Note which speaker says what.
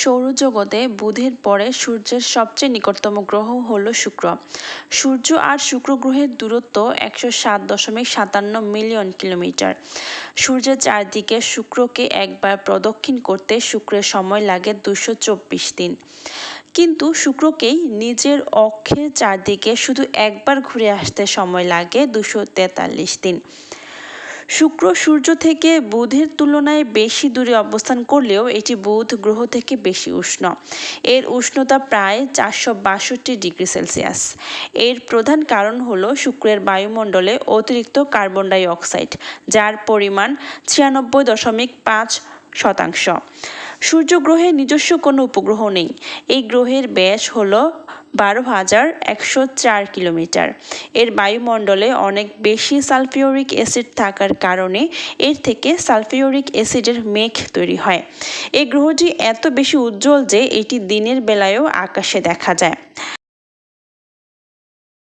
Speaker 1: সৌরজগতে বুধের পরে সূর্যের সবচেয়ে নিকটতম গ্রহ হল শুক্র। সূর্য আর শুক্র গ্রহের দূরত্ব একশো সাত দশমিক সাতান্ন মিলিয়ন কিলোমিটার। সূর্যের চারদিকে শুক্রকে একবার প্রদক্ষিণ করতে শুক্রের সময় লাগে দুশো চব্বিশ দিন। কিন্তু শুক্রকেই নিজের অক্ষের চারদিকে শুধু একবার ঘুরে আসতে সময় লাগে দুশো তেতাল্লিশ দিন। শুক্র সূর্য থেকে বুধের তুলনায় বেশি দূরে অবস্থান করলেও এটি বুধ গ্রহ থেকে বেশি উষ্ণ। এর উষ্ণতা প্রায় চারশো বাষট্টি ডিগ্রি সেলসিয়াস। এর প্রধান কারণ হল শুক্রের বায়ুমণ্ডলে অতিরিক্ত কার্বন ডাই অক্সাইড, যার পরিমাণ ছিয়ানব্বই দশমিক পাঁচ শতাংশ। সূর্য গ্রহের নিজস্ব কোনো উপগ্রহ নেই। এই গ্রহের ব্যাস হল বারো হাজার একশো চার কিলোমিটার। এর বায়ুমণ্ডলে অনেক বেশি সালফিউরিক অ্যাসিড থাকার কারণে এর থেকে সালফিউরিক অ্যাসিডের মেঘ তৈরি হয়। এই গ্রহটি এত বেশি উজ্জ্বল যে এটি দিনের বেলায়ও আকাশে দেখা যায়।